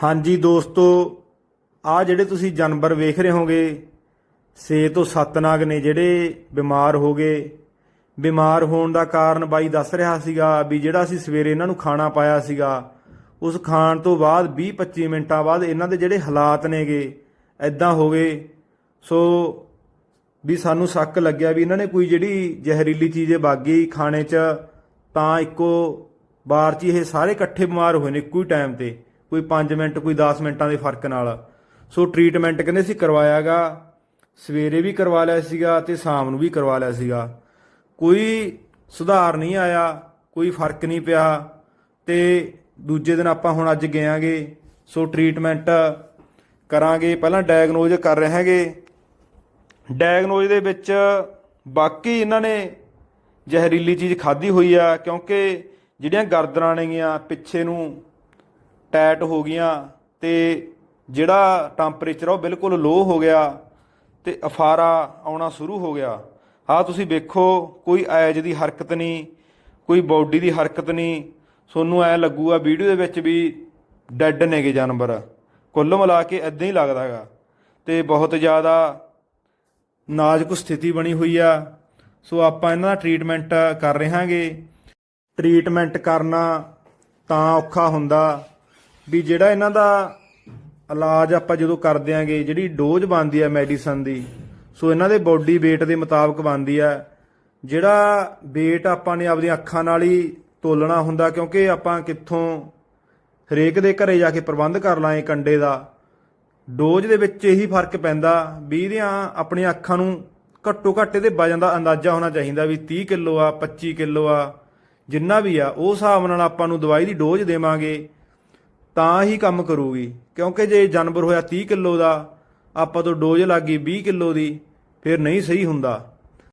ਹਾਂਜੀ ਦੋਸਤੋ, ਆ ਜਿਹੜੇ ਤੁਸੀਂ ਜਾਨਵਰ ਵੇਖ ਰਹੇ ਹੋਗੇ 6 ਤੋਂ 7 ਨਾਗ ਨੇ ਜਿਹੜੇ ਬਿਮਾਰ ਹੋ ਗਏ। ਬਿਮਾਰ ਹੋਣ ਦਾ ਕਾਰਨ ਬਾਈ ਦੱਸ ਰਿਹਾ ਸੀਗਾ ਵੀ ਜਿਹੜਾ ਅਸੀਂ ਸਵੇਰੇ ਇਹਨਾਂ ਨੂੰ ਖਾਣਾ ਪਾਇਆ ਸੀਗਾ, ਉਸ ਖਾਣ ਤੋਂ ਬਾਅਦ 20-25 ਮਿੰਟਾਂ ਬਾਅਦ ਇਹਨਾਂ ਦੇ ਜਿਹੜੇ ਹਾਲਾਤ ਨੇਗੇ ਐਦਾਂ ਹੋ ਗਏ। ਸੋ ਵੀ ਸਾਨੂੰ ਸ਼ੱਕ ਲੱਗਿਆ ਵੀ ਇਹਨਾਂ ਨੇ ਕੋਈ ਜਿਹੜੀ ਜ਼ਹਿਰੀਲੀ ਚੀਜ਼ ਬਾਗੀ ਖਾਣੇ 'ਚ, ਤਾਂ ਇੱਕੋ ਵਾਰ 'ਚ ਇਹ ਸਾਰੇ ਇਕੱਠੇ ਬਿਮਾਰ ਹੋਏ ਨੇ ਇੱਕੋ ਹੀ ਟਾਈਮ ਤੇ। ਕੋਈ 5 ਮਿੰਟ, ਕੋਈ 10 ਮਿੰਟਾਂ ਦੇ ਫ਼ਰਕ ਨਾਲ। ਸੋ ਟ੍ਰੀਟਮੈਂਟ ਕਹਿੰਦੇ ਸੀ ਕਰਵਾਇਆਗਾ। ਸਵੇਰੇ ਵੀ ਕਰਵਾ ਲਿਆ ਸੀਗਾ ਤੇ ਸ਼ਾਮ ਨੂੰ ਵੀ ਕਰਵਾ ਲਿਆ ਸੀਗਾ। ਕੋਈ ਸੁਧਾਰ ਨਹੀਂ ਆਇਆ, ਕੋਈ ਫ਼ਰਕ ਨਹੀਂ ਪਿਆ ਤੇ ਦੂਜੇ ਦਿਨ ਆਪਾਂ ਹੁਣ ਅੱਜ ਗਏ ਆਂਗੇ ਸੋ ਟ੍ਰੀਟਮੈਂਟ ਕਰਾਂਗੇ। ਪਹਿਲਾਂ ਡਾਇਗਨੋਜ਼ ਕਰ ਰਹੇ ਹੈਗੇ। ਡਾਇਗਨੋਜ਼ ਦੇ ਵਿੱਚ ਬਾਕੀ ਇਹਨਾਂ ਨੇ ਜ਼ਹਿਰੀਲੀ ਚੀਜ਼ ਖਾਧੀ ਹੋਈ ਆ ਕਿਉਂਕਿ ਜਿਹੜੀਆਂ ਗਰਦਨਾਂ ਨੇਗੀਆਂ ਪਿੱਛੇ ਨੂੰ ਟੈਟ ਹੋ ਗਈਆਂ ਤੇ ਜਿਹੜਾ ਟੈਂਪਰੇਚਰ ਉਹ ਬਿਲਕੁਲ ਲੋ ਹੋ ਗਿਆ ਤੇ ਅਫਾਰਾ ਆਉਣਾ ਸ਼ੁਰੂ ਹੋ ਗਿਆ। ਆਹ ਤੁਸੀਂ ਵੇਖੋ, ਕੋਈ ਐਜ ਦੀ ਹਰਕਤ ਨਹੀਂ, ਕੋਈ ਬਾਡੀ ਦੀ ਹਰਕਤ ਨਹੀਂ। ਤੁਹਾਨੂੰ ਐ ਲੱਗੂਗਾ ਵੀਡੀਓ ਦੇ ਵਿੱਚ ਵੀ ਡੈੱਡ ਨੇਗੇ ਜਾਨਵਰ। ਕੁੱਲ ਮਿਲਾ ਕੇ ਇਦਾਂ ਹੀ ਲੱਗਦਾ ਹੈਗਾ। ਤੇ ਬਹੁਤ ਜ਼ਿਆਦਾ ਨਾਜ਼ੁਕ ਸਥਿਤੀ ਬਣੀ ਹੋਈ ਆ। ਸੋ ਆਪਾਂ ਇਹਨਾਂ ਦਾ ਟ੍ਰੀਟਮੈਂਟ ਕਰ ਰਹੇ ਹਾਂਗੇ। ਟ੍ਰੀਟਮੈਂਟ ਕਰਨਾ ਤਾਂ ਔਖਾ ਹੁੰਦਾ। ਵੀ ਜਿਹੜਾ ਇਹਨਾਂ ਦਾ ਇਲਾਜ ਆਪਾਂ ਜਦੋਂ ਕਰ ਦਿਆਂਗੇ ਜਿਹੜੀ ਡੋਜ਼ ਬਣਦੀ ਹੈ ਮੈਡੀਸਨ ਦੀ, ਸੋ ਇਹਨਾਂ ਦੇ ਬੋਡੀ weight ਦੇ ਮੁਤਾਬਕ ਬਣਦੀ ਹੈ ਜਿਹੜਾ weight ਆਪਾਂ ਨੇ ਆਪਦੀਆਂ ਅੱਖਾਂ ਨਾਲ ਹੀ ਤੋਲਣਾ ਹੁੰਦਾ, ਕਿਉਂਕਿ ਆਪਾਂ ਕਿੱਥੋਂ ਹਰੇਕ ਦੇ ਘਰੇ ਜਾ ਕੇ ਪ੍ਰਬੰਧ ਕਰ ਲਾਂਗੇ ਕੰਡੇ ਦਾ, ਡੋਜ਼ ਦੇ ਵਿੱਚ ਇਹੀ ਫ਼ਰਕ ਪੈਂਦਾ ਵੀ ਇਹਦੀਆਂ ਆਪਣੀਆਂ ਅੱਖਾਂ ਨੂੰ ਘੱਟੋ ਘੱਟ ਇਹਦੇ ਵਜਨ ਦਾ ਅੰਦਾਜ਼ਾ ਹੋਣਾ ਚਾਹੀਦਾ ਵੀ 30 ਕਿਲੋ ਆ 25 ਕਿਲੋ ਆ, ਜਿੰਨਾ ਵੀ ਆ, ਉਹ ਹਿਸਾਬ ਨਾਲ ਆਪਾਂ ਨੂੰ ਦਵਾਈ ਦੀ ਡੋਜ਼ ਦੇਵਾਂਗੇ। ਤਾਂ ਹੀ ਕੰਮ ਕਰੂਗੀ। ਕਿਉਂਕਿ ਜੇ ਜਾਨਵਰ ਹੋਇਆ 30 ਕਿਲੋ ਦਾ, ਆਪਾਂ ਤੋਂ ਡੋਜ਼ ਲੱਗੀ 20 ਕਿਲੋ ਦੀ, ਫਿਰ ਨਹੀਂ ਸਹੀ ਹੁੰਦਾ।